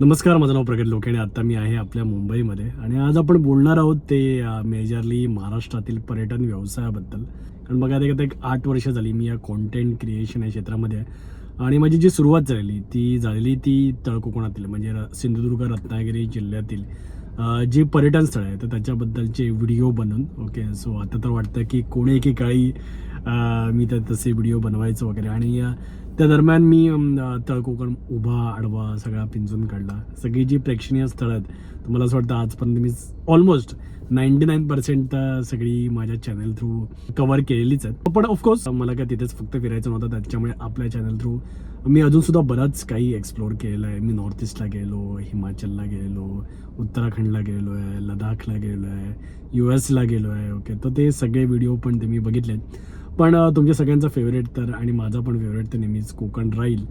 नमस्कार माझं नाव प्रगत लोके आणि आता मी आहे आपल्या मुंबईमध्ये. आणि आज आपण बोलणार आहोत ते मेजरली महाराष्ट्रातील पर्यटन व्यवसायाबद्दल. कारण बघा आता एक आठ वर्ष झाली मी या कॉन्टेंट क्रिएशन या क्षेत्रामध्ये आहे. आणि माझी जी सुरुवात झालेली ती झालेली ती तळकोकणातील म्हणजे सिंधुदुर्ग रत्नागिरी जिल्ह्यातील जे पर्यटन स्थळ आहे तर त्याच्याबद्दलचे व्हिडिओ बनवून ओके सो आता तर वाटतं की कोणी एकेकाळी मी तर तसे व्हिडिओ बनवायचो वगैरे. आणि त्या दरम्यान मी तळकोकण उभा आडवा सगळा पिंजून काढला. सगळी जी प्रेक्षणीय स्थळं आहेत तर मला असं वाटतं आजपर्यंत मी ऑलमोस्ट नाईन्टी नाईन पर्सेंट सगळी माझ्या चॅनल थ्रू कव्हर केलेलीच आहेत. पण ऑफकोर्स मला काय तिथेच फक्त फिरायचं नव्हतं त्याच्यामुळे आपल्या चॅनल थ्रू मी अजून सुद्धा बराच काही एक्सप्लोअर केलेलं आहे. मी नॉर्थ ईस्टला गेलो हिमाचलला गेलो उत्तराखंडला गेलो आहे लडाखला गेलो आहे यू एसला गेलो आहे ओके तर ते सगळे व्हिडिओ पण ते मी बघितलेत. पण तुमच्या सगळ्यांचा फेवरेट तर आणि माझा पण फेवरेट तर नेहमीच कोकण राहील.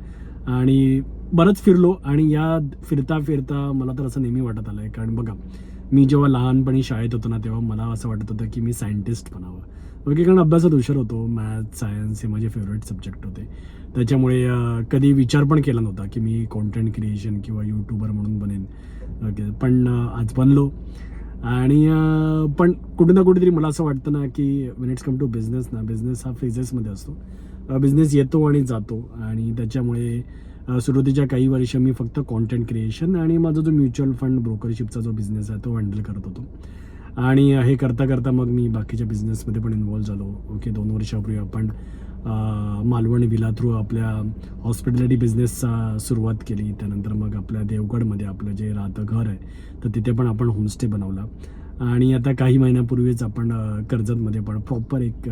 आणि बरंच फिरलो आणि या फिरता फिरता मला तर असं नेहमी वाटत आलं आहे कारण बघा मी जेव्हा लहानपणी शाळेत होतो ना तेव्हा मला असं वाटत होतं की मी सायंटिस्ट बनावं. ओके कारण अभ्यासात हुशार होतो. मॅथ सायन्स हे माझे फेवरेट सब्जेक्ट होते. त्याच्यामुळे कधी विचार पण केला नव्हता की मी कॉन्टेंट क्रिएशन किंवा यूट्यूबर म्हणून बनेन. ओके पण आज बनलो. आणि पण कुठे ना कुठेतरी मला असं वाटतं ना की when it's come to business ना बिझनेस हा फेजेसमध्ये असतो. बिझनेस येतो आणि जातो आणि त्याच्यामुळे सुरुवातीच्या काही वर्ष मी फक्त कॉन्टेंट क्रिएशन आणि माझा जो म्युच्युअल फंड ब्रोकरशिपचा जो बिझनेस आहे तो हँडल करत होतो. आणि हे करता करता मग मी बाकीच्या बिझनेसमध्ये पण इन्वॉल्व्ह झालो. ओके दोन वर्षापूर्वी आपण मालवण विला थ्रू आपल्या हॉस्पिटॅलिटी बिझनेसचा सुरुवात केली. त्यानंतर मग आपल्या देवगडमध्ये आपलं जे राहतं घर आहे तर तिथे पण आपण होमस्टे बनवला. आणि आता काही महिन्यापूर्वीच आपण कर्जतमध्ये पण प्रॉपर एक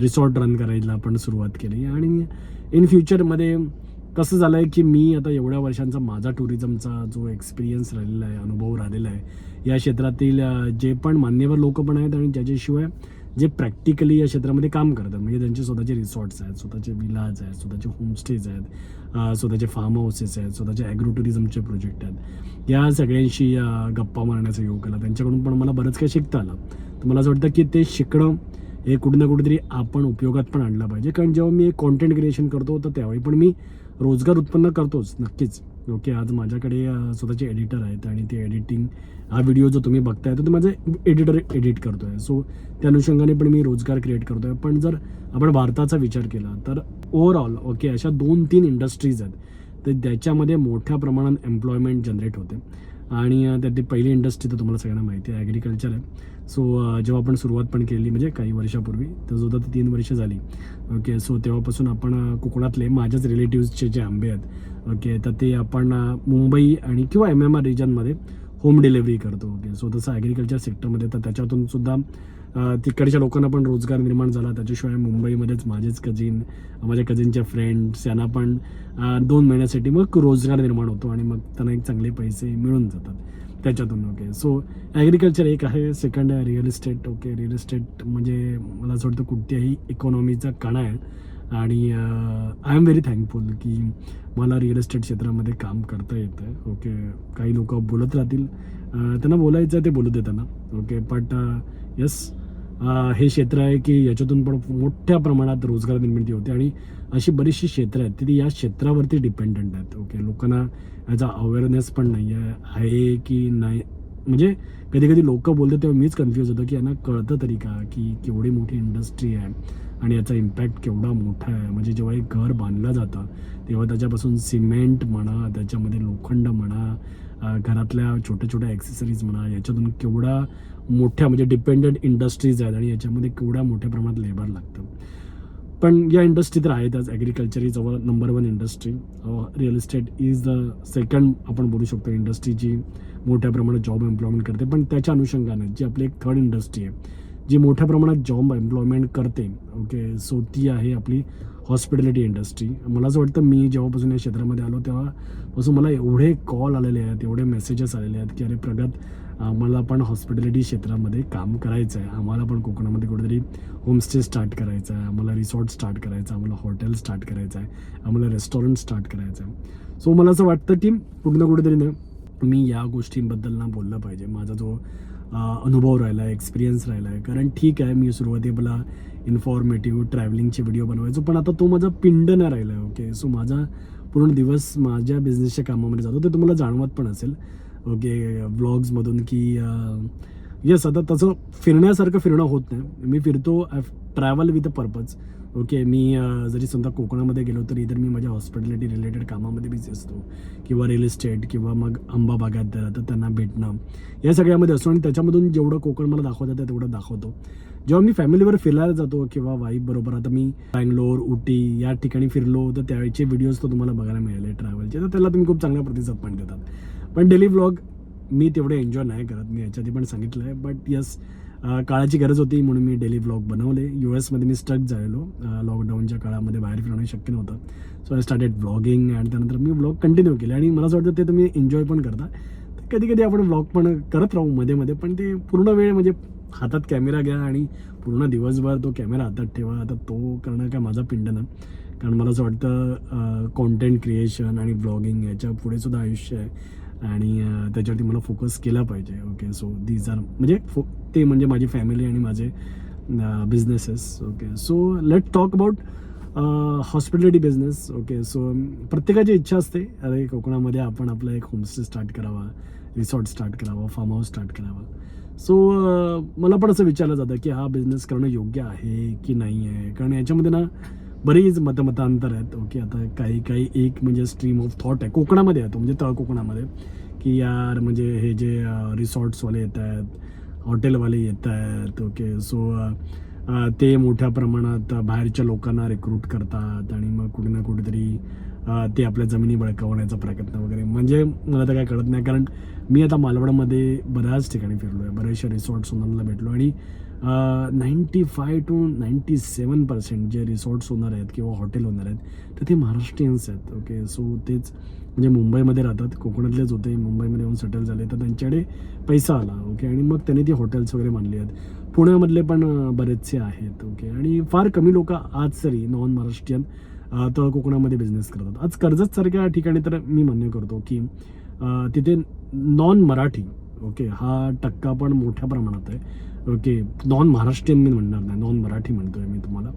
रिसॉर्ट रन करायला आपण सुरुवात केली. आणि इन फ्युचरमध्ये कसं झालं आहे की मी आता एवढ्या वर्षांचा माझा टुरिझमचा जो एक्सपिरियन्स राहिलेला आहे अनुभव राहिलेला आहे या क्षेत्रातील जे पण मान्यवर लोक पण आहेत आणि ज्याच्याशिवाय जे प्रॅक्टिकली या क्षेत्रामध्ये काम करतात. म्हणजे त्यांचे स्वतःचे रिसॉर्ट्स आहेत स्वतःचे विलाज आहेत स्वतःचे होमस्टेज आहेत स्वतःचे फार्म हाऊसेस आहेत स्वतःचे ॲग्रो टुरिझमचे प्रोजेक्ट आहेत. या सगळ्यांशी गप्पा मारण्याचा योग केला. त्यांच्याकडून पण मला बरंच काही शिकता आलं. तर मला असं वाटतं की ते शिकणं हे कुठे ना कुठेतरी आपण उपयोगात पण आणलं पाहिजे. कारण जेव्हा मी कॉन्टेंट क्रिएशन करतो तर त्यावेळी पण मी रोजगार उत्पन्न करतोच नक्कीच. ओके आज माझ्याकडे स्वतःचे एडिटर आहेत आणि ते एडिटिंग हा व्हिडिओ जो तुम्ही बघताय तो ते माझे एडिटर एडिट करतो आहे सो त्या अनुषंगाने पण मी रोजगार क्रिएट करतो आहे पण जर आपण भारताचा विचार केला तर ओव्हरऑल ओके अशा दोन तीन इंडस्ट्रीज आहेत तर त्याच्यामध्ये मोठ्या प्रमाणात एम्प्लॉयमेंट जनरेट होते. आणि त्यातली पहिली इंडस्ट्री तर तुम्हाला सगळ्यांना माहिती आहे ॲग्रिकल्चर आहे. सो जेव्हा आपण सुरुवात पण केली म्हणजे काही वर्षापूर्वी तर सुद्धा ती तीन वर्ष झाली. ओके सो तेव्हापासून आपण कोकणातले माझ्याच रिलेटिव्सचे जे आंबे आहेत ओके तर ते आपण मुंबई आणि किंवा एम एम आर रिजनमध्ये होम डिलेवरी करतो. ओके सो तसं ॲग्रिकल्चर सेक्टरमध्ये तर त्याच्यातून सुद्धा तिकडच्या लोकांना पण रोजगार निर्माण झाला. त्याच्याशिवाय मुंबईमध्येच माझेच कझिन माझ्या कझिनचे फ्रेंड्स यांना पण दोन महिन्यासाठी मग रोजगार निर्माण होतो आणि मग त्यांना एक चांगले पैसे मिळून जातात त्याच्यातून. ओके सो ॲग्रिकल्चर एक आहे. सेकंड आहे real estate okay real estate म्हणजे मला असं वाटतं कुठल्याही इकॉनॉमीचा कणा आहे. आणि आय एम व्हेरी थँकफुल की मला रिअल इस्टेट क्षेत्रामध्ये काम करता येतं ओके काही लोक बोलत राहतील. त्यांना बोलायचं आहे ते बोलू दे त्यांना ओके बट यस हे क्षेत्र आहे की याच्यातून पण मोठ्या प्रमाणात रोजगार निर्मिती होते आणि अशी बरीचशी क्षेत्र आहेत ती या क्षेत्रावरती डिपेंडंट आहेत ओके लोकांना याचा अवेअरनेस पण नाही आहे आहे की नाही? म्हणजे कधी कधी लोक बोलतात तेव्हा मीच कन्फ्यूज होतो की यांना कळतं तरी का की केवढी मोठी इंडस्ट्री आहे. आणि याचा इम्पॅक्ट केवढा मोठा आहे. म्हणजे जेव्हा एक घर बांधलं जातं तेव्हा त्याच्यापासून सिमेंट म्हणा त्याच्यामध्ये लोखंड म्हणा घरातल्या छोट्या छोट्या ॲक्सेसरीज म्हणा याच्यातून केवढा मोठ्या म्हणजे डिपेंडंट इंडस्ट्रीज आहेत आणि याच्यामध्ये केवढ्या मोठ्या प्रमाणात लेबर लागतं. पण या इंडस्ट्री तर आहेतच. Agriculture is our number one industry real estate is the second आपण बोलू शकतो इंडस्ट्री जी मोठ्या प्रमाणात जॉब एम्प्लॉयमेंट करते. पण त्याच्या अनुषंगाने जी आपली एक थर्ड इंडस्ट्री आहे जी मोठ्या प्रमाणात जॉब एम्प्लॉयमेंट करते ओके सो ती आहे आपली हॉस्पिटॅलिटी इंडस्ट्री मला असं वाटतं मी जेव्हापासून या क्षेत्रामध्ये आलो तेव्हापासून मला एवढे कॉल आलेले आहेत एवढे मेसेजेस आलेले आहेत की अरे प्रगत आम्हाला पण हॉस्पिटॅलिटी क्षेत्रामध्ये काम करायचं आहे आम्हाला पण कोकणामध्ये कुठेतरी होमस्टे स्टार्ट करायचं आहे आम्हाला रिसॉर्ट स्टार्ट करायचं आहे आम्हाला हॉटेल स्टार्ट करायचं आहे आम्हाला रेस्टॉरंट स्टार्ट करायचं आहे सो मला असं वाटतं की कुठं ना कुठेतरी ना मी या गोष्टींबद्दल ना बोललं पाहिजे. माझा जो अनुभव राहिला आहे एक्सपिरियन्स राहिला आहे. कारण ठीक आहे मी सुरुवातीला इन्फॉर्मेटिव्ह ट्रॅव्हलिंगचे व्हिडिओ बनवायचो पण आता तो माझा पिंड नाही राहिला आहे ओके सो माझा पूर्ण दिवस माझ्या बिझनेसच्या कामामध्ये जातो. ते तुम्हाला जाणवत पण असेल ओके व्लॉग्समधून की येस आता तसं फिरण्यासारखं फिरणं होत नाही. मी फिरतो travel with a purpose okay मी जरी समजा कोकणामध्ये गेलो तरी इतर मी माझ्या हॉस्पिटॅलिटी रिलेटेड कामामध्ये बिझी असतो. किंवा रिअल इस्टेट किंवा मग आंबा बागात तर त्यांना भेटणं. या सगळ्यामध्ये असतो आणि त्याच्यामधून जेवढं कोकण मला दाखवत येतं तेवढं दाखवतो. जेव्हा मी फॅमिलीवर फिरायला जातो किंवा वाईफ बरोबर आता मी बँगलोर उटी या ठिकाणी फिरलो तर त्यावेळेचे व्हिडिओज तर तुम्हाला बघायला मिळाले ट्रॅव्हलचे तर त्याला तुम्ही खूप चांगला प्रतिसाद पण देतात पण डेली व्लॉग मी तेवढे एन्जॉय नाही करत मी याच्या आधी पण सांगितलं आहे बट यस काळाची गरज होती म्हणून मी डेली ब्लॉग बनवले. यू एसमध्ये मी स्टक झालेलो. लॉकडाऊनच्या काळामध्ये बाहेर फिरणं शक्य नव्हतं. सो आय स्टार्टेड ब्लॉगिंग आणि त्यानंतर मी ब्लॉग कंटिन्यू केले. आणि मला असं वाटतं ते तुम्ही एन्जॉय पण करता. कधी कधी आपण ब्लॉग पण करत राहू मध्ये मध्ये पण ते पूर्ण वेळ म्हणजे हातात कॅमेरा घ्या आणि पूर्ण दिवसभर तो कॅमेरा हातात ठेवा. आता तो करणं काय माझा पिंड ना. कारण मला असं वाटतं कॉन्टेंट क्रिएशन आणि ब्लॉगिंग याच्यापुढे सुद्धा आयुष्य आहे. आणि त्याच्यावरती मला फोकस केला पाहिजे. ओके सो दीज आर म्हणजे फो ते म्हणजे माझी फॅमिली आणि माझे businesses okay so let talk about hospitality business okay so प्रत्येकाची इच्छा असते. अरे कोकणामध्ये आपण आपला एक होमस्टे स्टार्ट करावा रिसॉर्ट स्टार्ट करावा फार्म हाऊस स्टार्ट करावा सो मला पण असं विचारलं जातं की हा बिझनेस करणं योग्य आहे की नाही आहे कारण याच्यामध्ये ना बरीच मतमतांतर आहेत. ओके आता काही काही एक म्हणजे स्ट्रीम ऑफ थॉट आहे. कोकणामध्ये येतो म्हणजे तळ कोकणामध्ये. की यार म्हणजे हे जे रिसॉर्ट्सवाले येत आहेत हॉटेलवाले येत आहेत ओके. सो ते मोठ्या प्रमाणात बाहेरच्या लोकांना रिक्रूट करतात आणि मग कुठे ना कुठेतरी ते आपल्या जमिनी बळकावण्याचा प्रयत्न वगैरे. म्हणजे मला तर काय कळत नाही कारण मी आता मालवणमध्ये बऱ्याच ठिकाणी फिरलो आहे बरेचशा रिसॉर्ट्स ओनरला भेटलो आणि ninety five to ninety seven percent जे रिसॉर्ट्स होणार आहेत किंवा हॉटेल होणार आहेत तर ते महाराष्ट्रीयन्स आहेत ओके सो तेच म्हणजे मुंबईमध्ये राहतात कोकणातलेच होते मुंबईमध्ये येऊन सेटल झाले तर त्यांच्याकडे पैसा आला ओके आणि मग त्यांनी ती हॉटेल्स वगैरे मानली आहेत. पुण्यामधले पण बरेचसे आहेत ओके आणि फार कमी लोक आज तरी नॉन महाराष्ट्रीयन तर कोकणामध्ये बिझनेस करतात. आज कर्जतसारख्या ठिकाणी तर मी मान्य करतो की तिथे नॉन मराठी ओके हा टक्का पण मोठ्या प्रमाणात आहे. ओके नॉन महाराष्ट्रीयन मी म्हणणार नाही नॉन मराठी म्हणतोय मी तुम्हाला.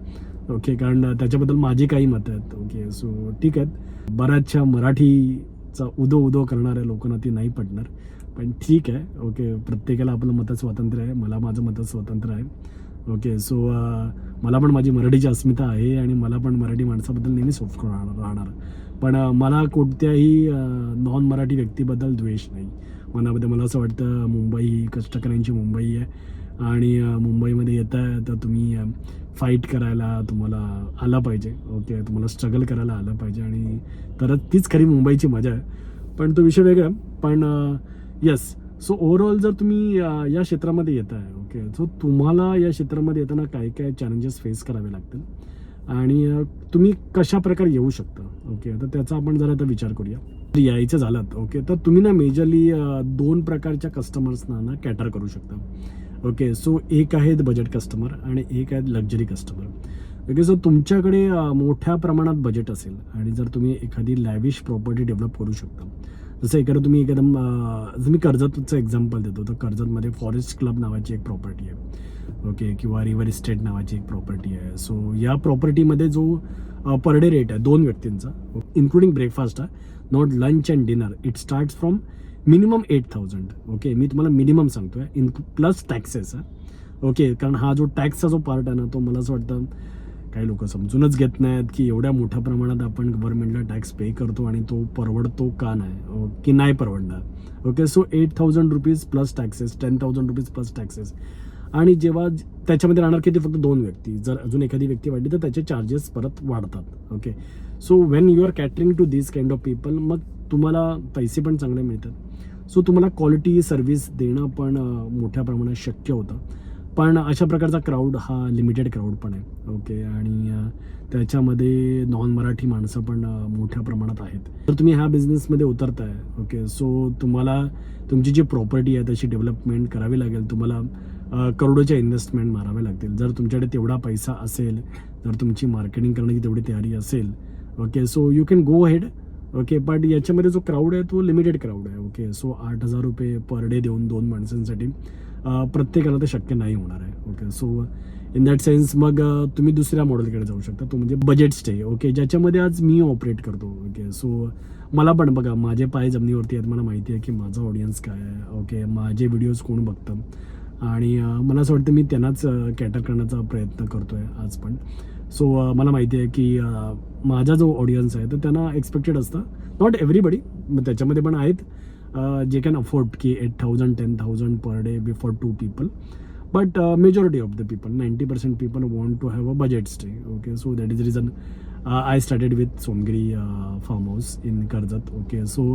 ओके कारण त्याच्याबद्दल माझी काही मतं आहेत. ओके सो ठीक आहेत. बऱ्याचशा मराठीचा उदो उदो करणाऱ्या लोकांना ती नाही पडणार पण ठीक आहे. ओके प्रत्येकाला आपलं मत स्वातंत्र्य आहे. मला माझं मत स्वतंत्र आहे. ओके सो uh, मला पण माझी मराठीची अस्मिता आहे आणि मला पण मराठी माणसाबद्दल नेहमी सोफ राहणार राहणार. पण uh, मला कोणत्याही uh, नॉन मराठी व्यक्तीबद्दल द्वेष नाही. मनामध्ये मला असं वाटतं मुंबई ही कष्टकऱ्यांची मुंबई आहे. आणि मुंबईमध्ये येत आहे तर तुम्ही फाईट करायला तुम्हाला आला पाहिजे. ओके तुम्हाला स्ट्रगल करायला आलं पाहिजे. आणि तर तीच खरी मुंबईची मजा आहे. पण तो विषय वेगळा पण यस सो ओव्हरऑल जर तुम्ही या क्षेत्रामध्ये येत आहे ओके सो तुम्हाला या क्षेत्रामध्ये येताना काय काय चॅलेंजेस फेस करावे लागतील? आणि तुम्ही कशा प्रकारे येऊ शकता? ओके तर त्याचा आपण जरा आता विचार करूया. यायचं झालं ओके तर तुम्ही ना मेजरली दोन प्रकारच्या कस्टमर्सना ना कॅटर करू शकता. ओके सो एक आहेत बजेट कस्टमर आणि एक आहेत लक्झरी कस्टमर ओके सो तुमच्याकडे मोठ्या प्रमाणात बजेट असेल आणि जर तुम्ही एखादी लॅविश प्रॉपर्टी डेव्हलप करू शकता. जसं एखादं तुम्ही एकदम जर मी कर्जतचं एक्झाम्पल देतो तर कर्जतमध्ये फॉरेस्ट क्लब नावाची एक प्रॉपर्टी आहे. ओके किंवा रिव्हर इस्टेट नावाची एक प्रॉपर्टी आहे. सो या प्रॉपर्टीमध्ये जो पर डे रेट आहे दोन व्यक्तींचा इन्क्लुडिंग ब्रेकफास्ट आहे not lunch and dinner it start from minimum eight thousand. Okay मी तुम्हाला मिनिमम सांगतोय. इन प्लस टॅक्सेस आहे ओके कारण हा जो टॅक्सचा जो पार्ट आहे ना तो मला असं वाटतं काही लोक समजूनच घेत नाहीत की एवढ्या मोठ्या प्रमाणात आपण गव्हर्नमेंटला टॅक्स पे करतो आणि तो परवडतो का नाही ओ, की नाही परवडणार. Okay so eight thousand rupees plus taxes ten thousand rupees plus taxes आणि जेव्हा त्याच्यामध्ये राहणार किती? फक्त दोन व्यक्ती. जर अजून एखादी व्यक्ती वाढली तर त्याचे चार्जेस परत वाढतात. Okay so when you are catering to this kind of people मग तुम्हाला पैसे पण चांगले मिळतात. सो तुम्हाला क्वालिटी सर्व्हिस देणं पण मोठ्या प्रमाणात शक्य होतं. पण अशा प्रकारचा क्राऊड हा लिमिटेड क्राऊड पण आहे. ओके आणि त्याच्यामध्ये नॉन मराठी माणसं पण मोठ्या प्रमाणात आहेत. तर तुम्ही ह्या बिझनेसमध्ये उतरताय. ओके सो तुम्हाला तुमची जी प्रॉपर्टी आहे त्याची डेव्हलपमेंट करावी लागेल. तुम्हाला करोडोच्या इन्व्हेस्टमेंट मारावे लागतील. जर तुमच्याकडे तेवढा पैसा असेल जर तुमची मार्केटिंग करण्याची तेवढी तयारी असेल okay so you can go head okay but याच्यामध्ये जो क्राऊड आहे तो लिमिटेड क्राऊड आहे ओके सो आठ हजार रुपये पर डे देऊन दोन माणसांसाठी प्रत्येकाला ते शक्य नाही होणार आहे okay so in that sense मग तुम्ही दुसऱ्या मॉडेलकडे जाऊ शकता. तो म्हणजे बजेट स्टे ओके ज्याच्यामध्ये आज मी ऑपरेट करतो ओके सो मला पण बघा माझे पाय जमिनीवरती आहेत. मला माहिती आहे की माझा ऑडियन्स काय आहे ओके माझे व्हिडिओज कोण बघतं? आणि मला असं वाटतं मी त्यांनाच कॅटर करण्याचा प्रयत्न करतो आहे आज पण. सो uh, मला माहिती आहे की uh, माझा जो ऑडियन्स आहे तर त्यांना एक्सपेक्टेड असतं. नॉट एव्हरीबडी मग त्याच्यामध्ये पण आहेत uh, जे कॅन अफोर्ड की eight thousand ten thousand per day before two people but majority of the people ninety percent people want to have a budget stay okay so that is reason I started with Somgiri farm house in Karjat okay so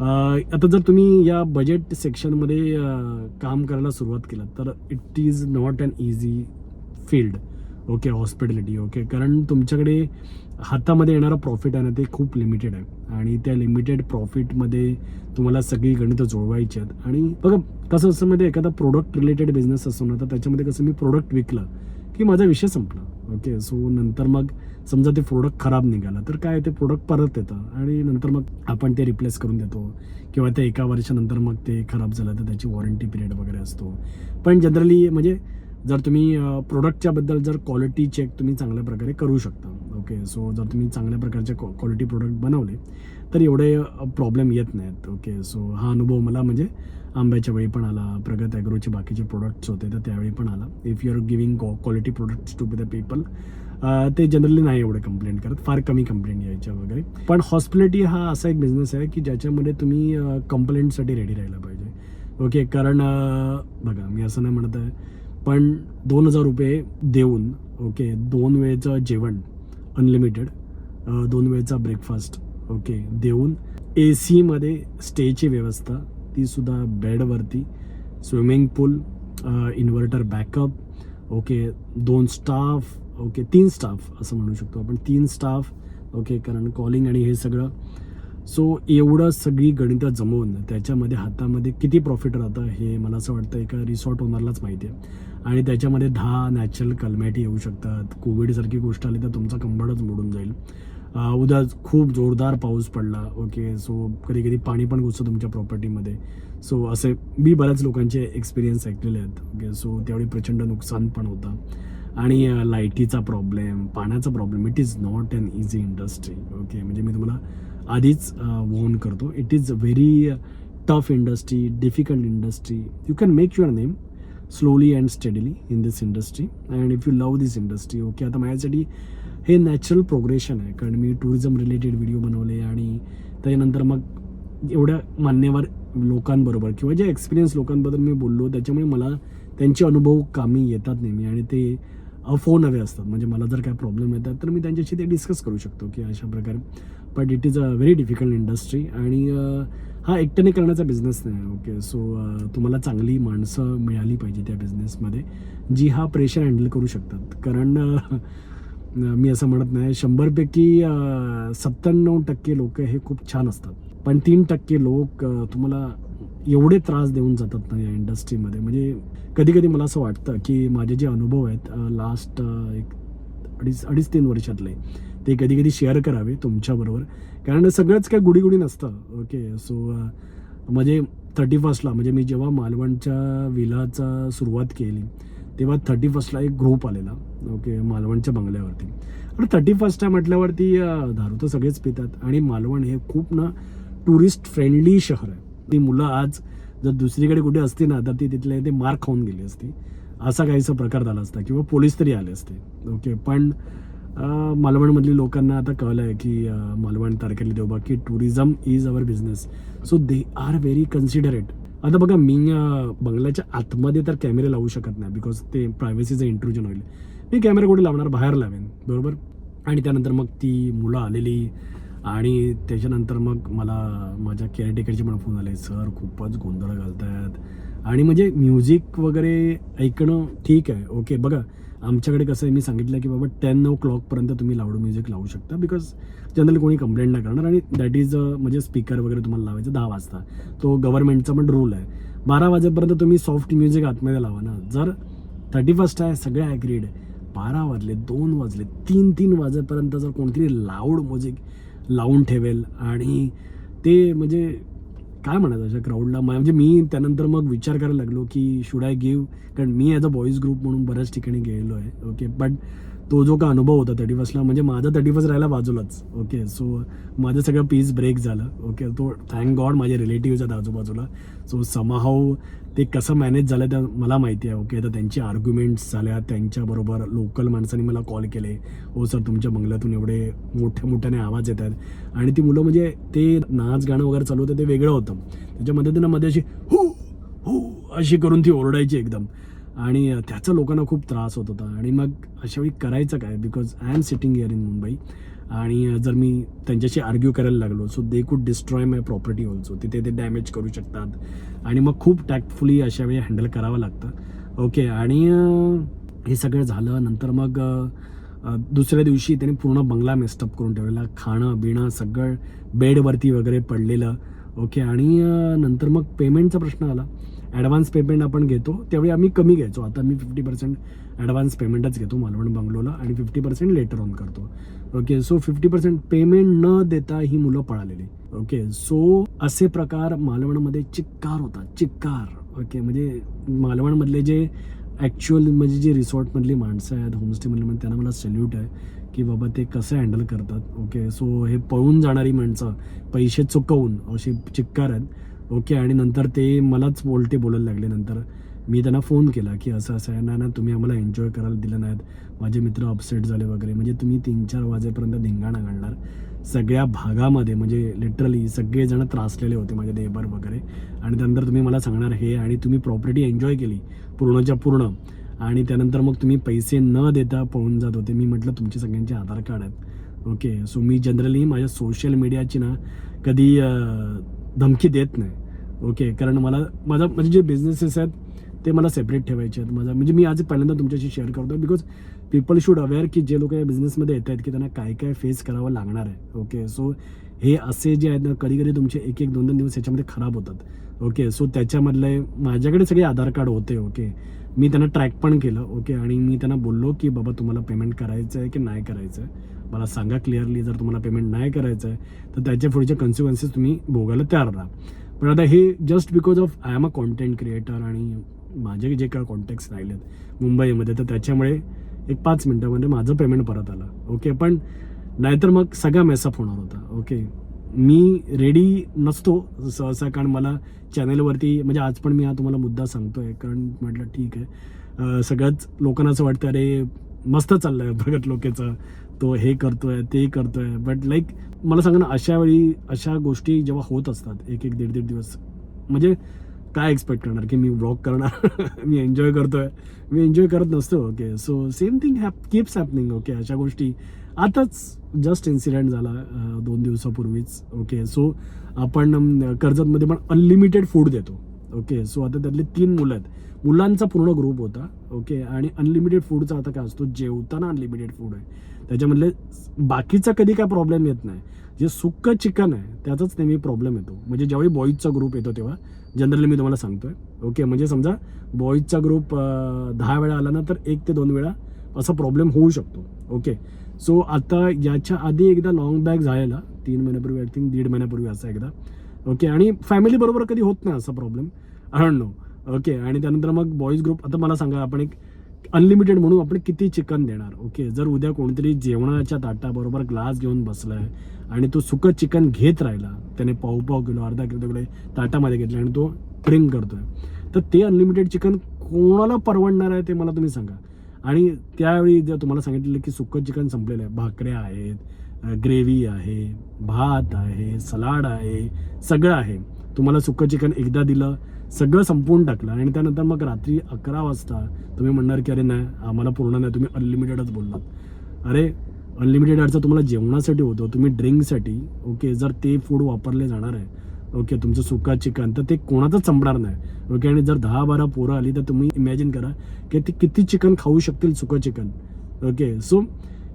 आता जर तुम्ही या budget सेक्शनमध्ये काम करायला सुरुवात केलं तर it is not an easy field okay hospitality okay. कारण तुमच्याकडे हातामध्ये येणारं प्रॉफिट आहे ना ते खूप लिमिटेड आहे. आणि त्या लिमिटेड प्रॉफिटमध्ये तुम्हाला सगळी गणितं जोडवायची आहेत. आणि बघा कसं असं मध्ये एखादा प्रोडक्ट रिलेटेड बिझनेस असतो ना तर त्याच्यामध्ये कसं मी प्रोडक्ट विकलं की माझा विषय संपला. ओके सो नंतर मग समजा ते प्रोडक्ट खराब निघालं तर काय ते प्रोडक्ट परत येतं. आणि नंतर मग आपण ते रिप्लेस करून देतो. किंवा ते एका वर्षानंतर मग ते खराब झालं तर त्याची वॉरंटी पिरियड वगैरे असतो. पण जनरली म्हणजे जर तुम्ही प्रोडक्टच्याबद्दल जर क्वालिटी चेक तुम्ही चांगल्या प्रकारे करू शकता. ओके सो जर तुम्ही चांगल्या प्रकारचे क्वालिटी प्रोडक्ट बनवले तर एवढे प्रॉब्लेम येत नाहीत. ओके सो हा अनुभव मला म्हणजे आंब्याच्या वेळी पण आला प्रगत ॲग्रोचे बाकीचे प्रोडक्ट्स होते तर त्यावेळी पण आला. If you are giving quality products to the people ते जनरली नाही एवढे कंप्लेंट करत फार कमी कंप्लेंट यायच्या वगैरे. पण हॉस्पिटॅलिटी हा असा एक बिझनेस आहे की ज्याच्यामध्ये तुम्ही कंप्लेंटसाठी रेडी राहायला पाहिजे. ओके कारण बघा मी असं नाही म्हणत आहे पण दोन हजार रुपये देऊन ओके दोन वेळचं जेवण अनलिमिटेड दोन वेळचा ब्रेकफास्ट ओके देऊन ए सीमध्ये स्टेची व्यवस्था तीसुद्धा बेडवरती swimming pool inverter backup okay दोन स्टाफ ओके तीन स्टाफ असं म्हणू शकतो आपण. तीन स्टाफ ओके कारण कॉलिंग आणि हे सगळं. सो एवढं सगळी गणितं जमवून त्याच्यामध्ये हातामध्ये किती प्रॉफिट राहतं हे मला असं वाटतं एका रिसॉर्ट ओनरलाच माहिती आहे. आणि त्याच्यामध्ये दहा नॅचरल कलमॅटी येऊ शकतात. कोविडसारखी गोष्ट आली तर तुमचा कंबडच मोडून जाईल. उद्या खूप जोरदार पाऊस पडला. ओके सो कधी कधी पाणी पण घुसतं तुमच्या प्रॉपर्टीमध्ये सो असे मी बऱ्याच लोकांचे एक्सपिरियन्स ऐकलेले आहेत. ओके सो त्यावेळी प्रचंड नुकसान पण होतं. आणि लाईटीचा प्रॉब्लेम पाण्याचा problem it is not an easy industry okay म्हणजे मी तुम्हाला आधीच वॉर्न करतो. It is very tough industry difficult industry you can make your name slowly and steadily in this industry and if you love this industry okay आता माझ्यासाठी हे natural progression आहे. कारण मी टुरिझम रिलेटेड व्हिडिओ बनवले आणि त्याच्यानंतर मग एवढ्या मान्यवर लोकांबरोबर किंवा जे एक्सपिरियन्स लोकांबद्दल मी बोललो त्याच्यामुळे मला त्यांचे अनुभव कामी येतात नेहमी आणि ते फोन हवे असतात. म्हणजे मला जर काय प्रॉब्लेम येतात तर मी त्यांच्याशी ते डिस्कस करू शकतो की अशा प्रकारे. But it is a very difficult industry आणि हा एकट्याने करण्याचा बिझनेस नाही. ओके सो तुम्हाला चांगली माणसं मिळाली पाहिजे त्या बिझनेसमध्ये जी हा प्रेशर हँडल करू शकतात. कारण मी असं म्हणत नाही शंभरपैकी सत्त्याण्णव टक्के लोक हे खूप छान असतात. पण तीन टक्के लोक तुम्हाला एवढे त्रास देऊन जातात ना या इंडस्ट्रीमध्ये म्हणजे कधी कधी मला असं वाटतं की माझे जे अनुभव आहेत लास्ट एक अडीच अडीच तीन वर्षातले ते कधी कधी शेअर करावे तुमच्याबरोबर कारण सगळंच काय गुडी नसतं. ओके सो uh, म्हणजे थर्टी फर्स्टला म्हणजे मी जेव्हा मालवणच्या विलाचा सुरुवात केली तेव्हा थर्टी फर्स्टला एक ग्रुप आलेला ओके मालवणच्या बंगल्यावरती. आणि थर्टी फर्स्ट आहे म्हटल्यावरती uh, दारू तर सगळेच पितात. आणि मालवण हे खूप ना टुरिस्ट फ्रेंडली शहर आहे. ती मुलं आज जर दुसरीकडे कुठे असती ना तर ती तिथले ते मार खाऊन गेली असती. असा काहीसा प्रकार झाला असता किंवा पोलीस तरी आले असते. ओके पण मालवणमधली लोकांना आता कळलं आहे की मालवण तारखेला देवबा की tourism is our business so they are very considerate आता बघा मी बंगल्याच्या आतमध्ये तर कॅमेरे लावू शकत नाही बिकॉज ते प्रायव्हसीचं इंट्रुजन होईल. मी कॅमेरा कुठे लावणार? बाहेर लावेन बरोबर? आणि त्यानंतर मग ती मुलं आलेली आणि त्याच्यानंतर मग मला माझ्या केअरटेकरचे पण फोन आले सर खूपच गोंधळ घालतायत. आणि म्हणजे म्युझिक वगैरे ऐकणं ठीक आहे ओके बघा आमच्याकडे कसं आहे मी सांगितलं की बाबा टेन ओ क्लॉकपर्यंत तुम्ही लाऊड म्युझिक लावू शकता बिकॉज जनरली कोणी कंप्लेंट नाही करणार. आणि दॅट इज म्हणजे स्पीकर वगैरे तुम्हाला लावायचं दहा वाजता. तो गव्हर्नमेंटचा पण रूल आहे. बारा वाजेपर्यंत तुम्ही सॉफ्ट म्युझिक आतमध्ये लावा ना. जर थर्टी फर्स्ट आहे सगळे ॲग्रीड बारा वाजले दोन वाजले तीन तीन वाजेपर्यंत जर कोणतरी लाऊड म्युझिक लावून ठेवेल आणि ते म्हणजे काय म्हणायचं अशा क्राऊडला म्हणजे मी त्यानंतर मग विचार करायला लागलो की शुड आय गिव्ह कारण मी ॲज अ बॉईज ग्रुप म्हणून बऱ्याच ठिकाणी गेलो आहे. ओके बट तो जो का अनुभव होता थर्टी फर्स्टला म्हणजे माझा थर्टी फर्स्ट राहिला बाजूलाच. ओके सो माझं सगळं पीस ब्रेक झालं. ओके तो थँक गॉड माझे रिलेटिव्ह आहेत आजूबाजूला. सो समाहाव ते कसं मॅनेज झालं तर मला माहिती आहे ओके तर त्यांची आर्ग्युमेंट्स झाल्या त्यांच्याबरोबर लोकल माणसांनी मला कॉल केले. हो सर तुमच्या बंगल्यातून एवढे मोठ्या मोठ्याने आवाज येत आहेत आणि ती मुलं म्हणजे ते नाच गाणं वगैरे चालू होतं ते वेगळं होतं. त्याच्यामध्ये त्यांना मध्ये अशी हू हू अशी करून ती ओरडायची एकदम. आणि त्याचा लोकांना खूप त्रास होत होता. आणि मग अशावेळी करायचं काय? Because I am sitting here in Mumbai आणि जर मी त्यांच्याशी आर्ग्यू करायला लागलो so they could destroy my property also तिथे ते डॅमेज करू शकतात. आणि मग खूप टॅक्टफुली अशा वेळी हँडल करावं लागतं. ओके आणि हे सगळं झालं नंतर मग दुसऱ्या दिवशी त्यांनी पूर्ण बंगला मेस्टअप करून ठेवलेला. खाणं बिणं सगळं बेडवरती वगैरे पडलेलं. ओके आणि नंतर मग पेमेंटचा प्रश्न आला. ॲडव्हान्स पेमेंट आपण घेतो त्यावेळी आम्ही कमी घ्यायचो. आता मी फिफ्टी पर्सेंट ॲडव्हान्स पेमेंटच घेतो मालवण बंगलोला आणि फिफ्टी पर्सेंट लेटर ऑन करतो. Okay so fifty percent payment न देता ही मुलं पळालेली. ओके सो असे प्रकार मालवणमध्ये चिक्कार होता चिक्कार. ओके म्हणजे मालवणमधले जे ॲक्च्युअल म्हणजे जे रिसॉर्टमधली माणसं आहेत होमस्टेमधली म्हणजे त्यांना मला सल्यूट आहे की बाबा ते कसं हँडल करतात. ओके सो हे पळून जाणारी माणसं पैसे चुकवून अशी चिक्कार आहेत. ओके आणि नंतर ते मलाच बोलते बोलायला लागले नंतर. मी त्यांना फोन केला की असं असं आहे. ना ना तुम्ही आम्हाला एन्जॉय करायला दिलं नाहीत. माझे मित्र अपसेट झाले वगैरे. म्हणजे तुम्ही तीन चार वाजेपर्यंत धिंगाणा घालणार. सगळ्या भागामध्ये म्हणजे लिटरली सगळेजण त्रासलेले होते माझे नेबर वगैरे. आणि त्यानंतर तुम्ही मला सांगणार हे आणि तुम्ही प्रॉपर्टी एन्जॉय केली. पूर्णच्या पूर्ण. आणि त्यानंतर मग तुम्ही पैसे न देता पळून जात होते. मी म्हटलं तुमचे सगळ्यांचे आधार कार्ड आहेत. ओके सो मी जनरली माझ्या सोशल मीडियाची ना कधी धमकी देत नाही. ओके कारण मला माझा म्हणजे जे बिझनेसेस आहेत ते मला सेपरेट ठेवायचे आहेत. माझा म्हणजे मी आज पहिल्यांदा तुमच्याशी शेअर करतो बिकॉज पीपल शूड अवेअर की जे लोक या बिझनेसमध्ये येत आहेत की त्यांना काय काय फेस करावं लागणार आहे. ओके सो हे असे जे आहेत ना कधी कधी तुमचे एक एक दोन दोन दिवस याच्यामध्ये खराब होतात. ओके सो त्याच्यामधले माझ्याकडे सगळे आधार कार्ड होते ओके मी त्यांना ट्रॅक पण केलं ओके आणि मी त्यांना बोललो की बाबा तुम्हाला पेमेंट करायचं आहे की नाही करायचं आहे मला सांगा क्लिअरली जर तुम्हाला पेमेंट नाही करायचं आहे तर त्याच्या पुढच्या कन्सिक्वेन्सेस तुम्ही भोगायला तयार राहा. पण आता हे just because of I am a content creator आणि माझे जे काय कॉन्टॅक्ट्स राहिलेत मुंबईमध्ये तर त्याच्यामुळे एक पाच मिनटामध्ये म्हणजे माझं पेमेंट परत आलं. ओके पण नाहीतर मग सगळा मेसअप होणार होता. ओके मी रेडी नसतो सहसा कारण मला चॅनेलवरती म्हणजे आज पण मी हा तुम्हाला मुद्दा सांगतो आहे कारण म्हटलं ठीक आहे. सगळ्याच लोकांना असं वाटतं अरे मस्त चाललं आहे भगत लोकेचं. तो हे करतोय ते करतोय. बट लाईक मला सांगा ना अशा वेळी अशा गोष्टी जेव्हा होत असतात एक एक दीड दीड दिवस म्हणजे काय एक्सपेक्ट करणार? की मी व्लॉग करणार? मी एन्जॉय करतोय. मी एन्जॉय करत नसतो okay so same thing hap keeps happening okay अशा गोष्टी. आताच जस्ट इन्सिडेंट झाला दोन दिवसापूर्वीच ओके सो आपण कर्जतमध्ये पण अनलिमिटेड फूड देतो ओके सो आता त्यातले तीन मुलं आहेत. मुलांचा पूर्ण ग्रुप होता ओके आणि अनलिमिटेड फूडचा आता काय असतो? जेवताना अनलिमिटेड फूड आहे. त्याच्यामधले बाकीचा कधी काय प्रॉब्लेम येत नाही. जे सुक्क चिकन आहे त्याचाच नेहमी प्रॉब्लेम येतो. म्हणजे ज्यावेळी बॉईजचा ग्रुप येतो तेव्हा जनरली मी तुम्हाला सांगतोय. ओके म्हणजे समजा बॉईजचा ग्रुप दहा वेळा आला ना तर एक ते दोन वेळा असा प्रॉब्लेम होऊ शकतो. ओके सो आता याच्या आधी एकदा लॉंग बॅग झालेला तीन महिन्यापूर्वी आय थिंक दीड महिन्यापूर्वी असा एकदा. ओके आणि फॅमिली बरोबर कधी होत नाही असा प्रॉब्लेम आय नो ओके आणि त्यानंतर मग बॉईज ग्रुप आता मला सांगा आपण एक अनलिमिटेड म्हणून आपण किती चिकन देणार ओके जर उद्या कोणतरी जेवणाच्या ताटाबरोबर ग्लास घेऊन बसलाय आणि तो सुकं चिकन घेत राहिला त्याने पाव पाव किलो अर्धा किलो तिकडे ताटामध्ये घेतले आणि तो ड्रिंक करतोय तर ते अनलिमिटेड चिकन कोणाला परवडणार आहे ते मला तुम्ही सांगा. आणि त्यावेळी जर तुम्हाला सांगितलेलं की सुकं चिकन संपलेलं आहे भाकऱ्या आहेत ग्रेव्ही आहे भात आहे सलाड आहे सगळं आहे तुम्हाला सुकं चिकन एकदा दिलं सगळं संपवून टाकलं आणि त्यानंतर मग रात्री अकरा वाजता तुम्ही म्हणणार की अरे नाही आम्हाला पूर्ण नाही तुम्ही अनलिमिटेडच बोललात. अरे अनलिमिटेड अर्थ तुम्हाला जेवणासाठी होतो तुम्ही ड्रिंकसाठी ओके जर ते फूड वापरले जाणार आहे ओके तुमचं सुका चिकन तर ते कोणाचंच संपणार नाही ओके आणि जर दहा बारा पोरं आली तर तुम्ही इमॅजिन करा की ते किती चिकन खाऊ शकतील सुकं चिकन ओके सो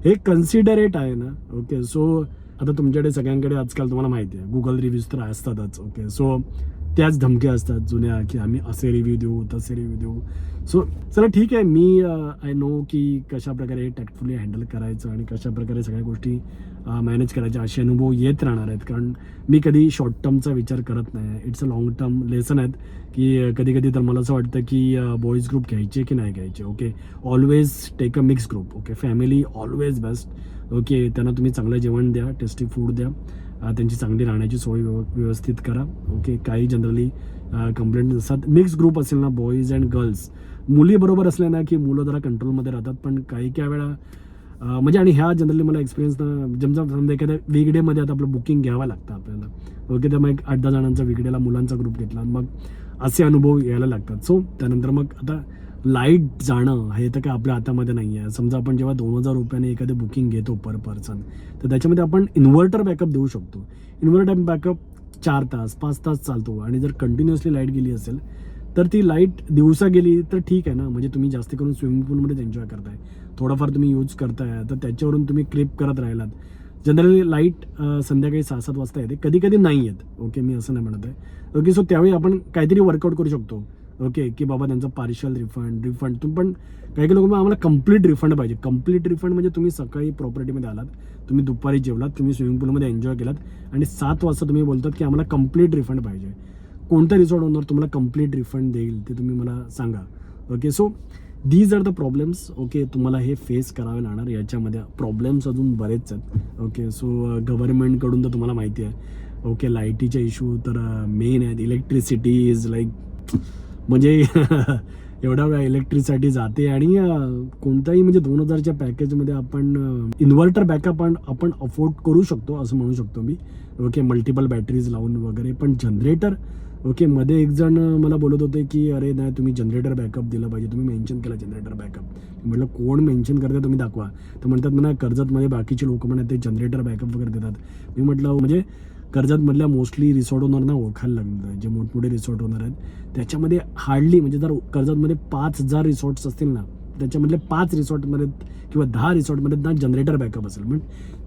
हे कन्सिडरेट आहे ना ओके सो आता तुमच्याकडे सगळ्यांकडे आजकाल तुम्हाला माहिती आहे गुगल रिव्ह्यूज तर असतातच ओके सो त्याच धमक्या असतात जुन्या की आम्ही असे रिव्ह्यू देऊ तसे रिव्ह्यू देऊ. सो चला ठीक आहे. मी uh, आय नो की कशा प्रकारे टॅक्टफुली हँडल करायचं आणि कशा प्रकारे सगळ्या गोष्टी uh, मॅनेज करायच्या असे अनुभव येत राहणार आहेत. कारण मी कधी शॉर्ट टर्मचा विचार करत नाही. It's a long term lesson आहेत की uh, कधी कधी तर मला असं वाटतं की बॉईज ग्रुप घ्यायचे की नाही घ्यायचे okay always take a mix group okay family always best okay त्यांना तुम्ही चांगलं जेवण द्या टेस्टी फूड द्या. त्यांची चांगली राहण्याची सोय व्यव व्यवस्थित करा. ओके? काही जनरली कंप्लेंट असतात मिक्स ग्रुप असेल ना बॉईज अँड गर्ल्स मुली बरोबर असल्या ना की मुलं जरा कंट्रोलमध्ये राहतात. पण काही काही वेळा म्हणजे आणि ह्या जनरली मला एक्सपिरियन्स जमजा समजा एखाद्या वीकडेमध्ये आता आपलं बुकिंग घ्यावं लागतं आपल्याला. ओके? तर मग एक आठ दहा जणांचा वीकडेला मुलांचा ग्रुप घेतला. मग असे अनुभव यायला लागतात. सो त्यानंतर मग आता लाइट जाणं हे तर काय आपल्या हातामध्ये नाही आहे समजा आपण जेव्हा दोन हजार रुपयाने एखादे बुकिंग घेतो पर पर्सन तर त्याच्यामध्ये आपण इन्व्हर्टर बॅकअप देऊ शकतो. इन्व्हर्टर बॅकअप चार तास पाच तास चालतो. आणि जर कंटिन्युअसली लाइट गेली असेल तर ती लाइट दिवसा गेली तर ठीक आहे ना? म्हणजे तुम्ही जास्त करून स्विमिंग पूलमध्येच एन्जॉय करताय. थोडंफार तुम्ही यूज करताय तर त्याच्यावरून तुम्ही क्रिप करत राहिलात. जनरली लाइट संध्याकाळी सहा सात वाजता येते. कधी कधी नाही येत. ओके मी असं नाही म्हणत आहे. ओके सो त्यावेळी आपण काहीतरी वर्कआउट करू शकतो. ओके की बाबा त्यांचं पार्शल रिफंड रिफंड तुम्ही पण काही काही लोक आम्हाला कंप्लीट रिफंड पाहिजे. कंप्लीट रिफंड म्हणजे तुम्ही सकाळी प्रॉपर्टीमध्ये आलात तुम्ही दुपारी जेवलात तुम्ही स्विमिंग पूलमध्ये एन्जॉय केलात आणि सात वाजता तुम्ही बोलतात की आम्हाला कंप्लीट रिफंड पाहिजे. कोणत्या रिसॉर्ट ओनर तुम्हाला कंप्लीट रिफंड देईल ते तुम्ही मला सांगा. Okay so these are the problems okay तुम्हाला हे फेस करावे लागणार. याच्यामध्ये प्रॉब्लेम्स अजून बरेच आहेत. ओके सो गव्हर्नमेंटकडून तर तुम्हाला माहिती आहे. ओके लाईटीचे इश्यू तर मेन आहेत. इलेक्ट्रिसिटी इज लाईक म्हणजे एवढा वेळा इलेक्ट्रिकसाठी जाते आणि कोणत्याही म्हणजे दोन हजारच्या पॅकेजमध्ये आपण इन्व्हर्टर बॅकअप आपण अफोर्ड करू शकतो असं म्हणू शकतो मी. ओके मल्टिपल बॅटरीज लावून वगैरे पण जनरेटर ओके मध्ये एक जण मला बोलत होते की अरे नाही तुम्ही जनरेटर बॅकअप दिलं पाहिजे तुम्ही मेन्शन केलं जनरेटर बॅकअप म्हटलं कोण मेन्शन करते तुम्ही दाखवा. तर म्हणतात म्हणा कर्जतमध्ये बाकीचे लोक म्हणतात ते जनरेटर बॅकअप वगैरे देतात. मी म्हटलं म्हणजे कर्जतमधल्या मोस्टली रिसॉर्ट ओनरना ओळखायला लागलं. जे मोठमोठे रिसॉर्ट ओनर आहेत त्याच्यामध्ये हार्डली म्हणजे जर कर्जतमध्ये पाच हजार रिसॉर्ट्स असतील ना त्याच्यामधले पाच रिसॉर्टमध्ये किंवा दहा रिसॉर्टमध्ये ना जनरेटर बॅकअप असेल. पण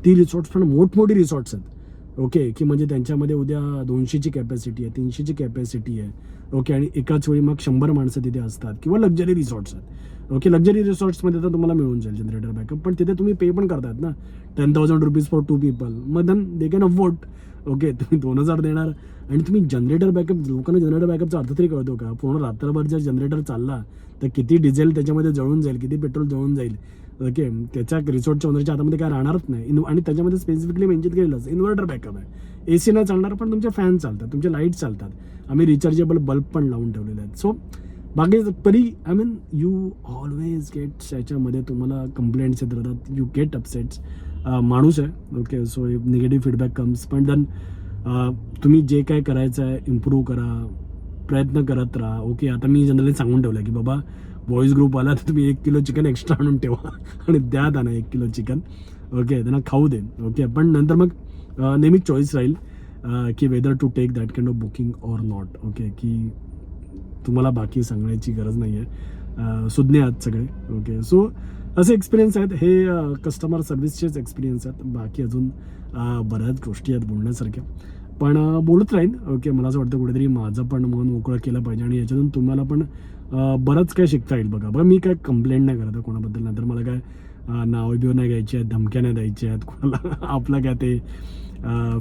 ती रिसॉर्ट्स पण मोठमोठी रिसॉर्ट्स आहेत. ओके? की म्हणजे त्यांच्यामध्ये उद्या दोनशेची कॅपॅसिटी आहे तीनशेची कॅपॅसिटी आहे. ओके? आणि एकाच वेळी मग शंभर माणसं तिथे असतात किंवा लक्झरी रिसॉर्ट्स आहेत. ओके? लक्झरी रिसॉर्ट्समध्ये तर तुम्हाला मिळून जाईल जनरेटर बॅकअप पण तिथे तुम्ही पे पण करतात ना. Ten thousand rupees for two people मग then they can afford okay तुम्ही दोन हजार देणार. आणि तुम्ही जनरेटर बॅकअप लोकांना जनरेटर बॅकअपचा अर्थ तरी कळतो का? पूर्ण रात्रभर जर जनरेटर चालला तर किती डिझेल त्याच्यामध्ये जळून जाईल किती पेट्रोल जळून जाईल. ओके त्याच्या रिसॉर्टच्या ओनरच्या हातामध्ये काय राहणारच नाही. इन आणि त्याच्यामध्ये स्पेसिफिकली मेन्शन केलेलंच इन्व्हर्टर बॅकअप आहे. ए सी नाही चालणार पण तुमचे फॅन चालतात तुमचे लाइट चालतात. आम्ही रिचार्जेबल बल्ब पण लावून ठेवलेले आहेत. सो बाकी तरी I mean you always get याच्यामध्ये तुम्हाला कंप्लेंट्स येत राहतात. यू गेट अपसेट्स माणूस आहे. Okay so negative feedback comes पण दन तुम्ही जे काय करायचं आहे इम्प्रूव्ह करा प्रयत्न करत राहा. ओके आता मी जनरली सांगून ठेवलं की बाबा बॉईज ग्रुप आला तर तुम्ही एक किलो चिकन एक्स्ट्रा आणून ठेवा. आणि द्या त्यांना एक किलो चिकन ओके त्यांना खाऊ दे. ओके पण नंतर मग नेहमी चॉईस राहील की whether to take that kind of booking or not okay की तुम्हाला बाकी सांगण्याची गरज नाही आहे सुज्ञ आहात सगळे. ओके सो असे एक्सपिरियन्स आहेत. हे कस्टमर सर्व्हिसचेच एक्सपिरियन्स आहेत. बाकी अजून बऱ्याच गोष्टी आहेत बोलण्यासारख्या. पण बोलत राहीन. ओके मला असं वाटतं कुठेतरी माझं पण मन मोकळं केलं पाहिजे आणि याच्यातून तुम्हाला पण बरंच काय शिकता येईल बघा. बघा मी काय कंप्लेंट नाही करत आहे कोणाबद्दल. नंतर मला काय नाव नावं बिव नाही घ्यायची आहेत धमक्या नाही द्यायच्या आहेत. कोणाला आपलं काय ते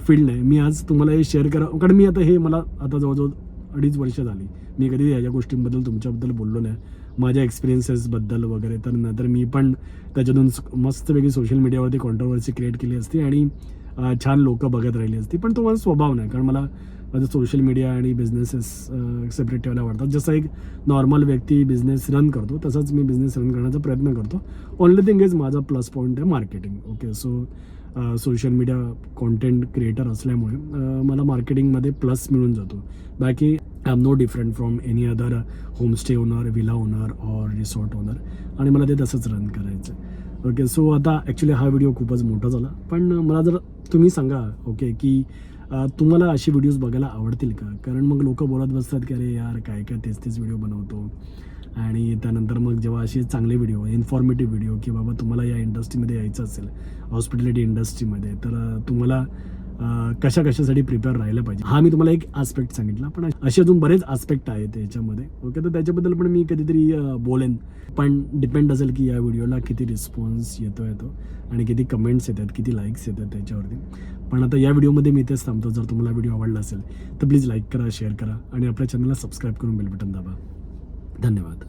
फील्ड नाही. मी आज तुम्हाला हे शेअर करा. कारण मी आता हे मला आता जवळजवळ अडीच वर्ष झाली. मी कधी ह्या गोष्टींबद्दल तुमच्याबद्दल बोललो नाही. माझ्या एक्सपिरियन्सेसबद्दल वगैरे. तर नंतर मी पण त्याच्यातून मस्तपैकी सोशल मीडियावरती कॉन्ट्रोवर्सी क्रिएट केली असती आणि छान लोक बघत राहिली असती. पण तो माझा स्वभाव नाही कारण मला माझं सोशल मीडिया आणि बिझनेसेस सेपरेट ठेवायला आवडतात. जसं एक नॉर्मल व्यक्ती बिझनेस रन करतो तसंच मी बिझनेस रन करण्याचा प्रयत्न करतो. ओनली थिंग इज माझा प्लस पॉईंट आहे marketing okay so social media content creator असल्यामुळे मला मार्केटिंगमध्ये प्लस मिळून जातो. बाकी I am no different from any other homestay owner villa owner or resort owner आणि मला ते तसंच रन करायचं आहे ओके सो आता ॲक्च्युली हा व्हिडिओ खूपच मोठा झाला. पण मला जर तुम्ही सांगा ओके की तुम्हाला अशी व्हिडिओज बघायला आवडतील का? कारण मग लोक बोलत बसतात की अरे यार काय काय तेच तेच व्हिडिओ बनवतो. आणि त्यानंतर मग जेव्हा असे चांगले व्हिडिओ इन्फॉर्मेटिव्ह व्हिडिओ की बाबा तुम्हाला या इंडस्ट्रीमध्ये यायचं असेल हॉस्पिटॅलिटी इंडस्ट्रीमध्ये तर तुम्हाला कशा कशासाठी प्रिपेअर राहायला पाहिजे? हा मी तुम्हाला एक आस्पेक्ट सांगितला पण असे अजून बरेच आस्पेक्ट आहेत याच्यामध्ये. ओके तर त्याच्याबद्दल पण मी कधीतरी बोलेन. पण डिपेंड असेल की या व्हिडिओला किती रिस्पॉन्स येतो येतो आणि किती कमेंट्स येतात किती लाईक्स येतात त्याच्यावरती. पण आता या व्हिडिओमध्ये मी तेच थांबतो. जर तुम्हाला व्हिडिओ आवडला असेल तर प्लीज लाईक करा शेअर करा आणि आपल्या चॅनलला सबस्क्राईब करून बेल बटन दाबा. धन्यवाद.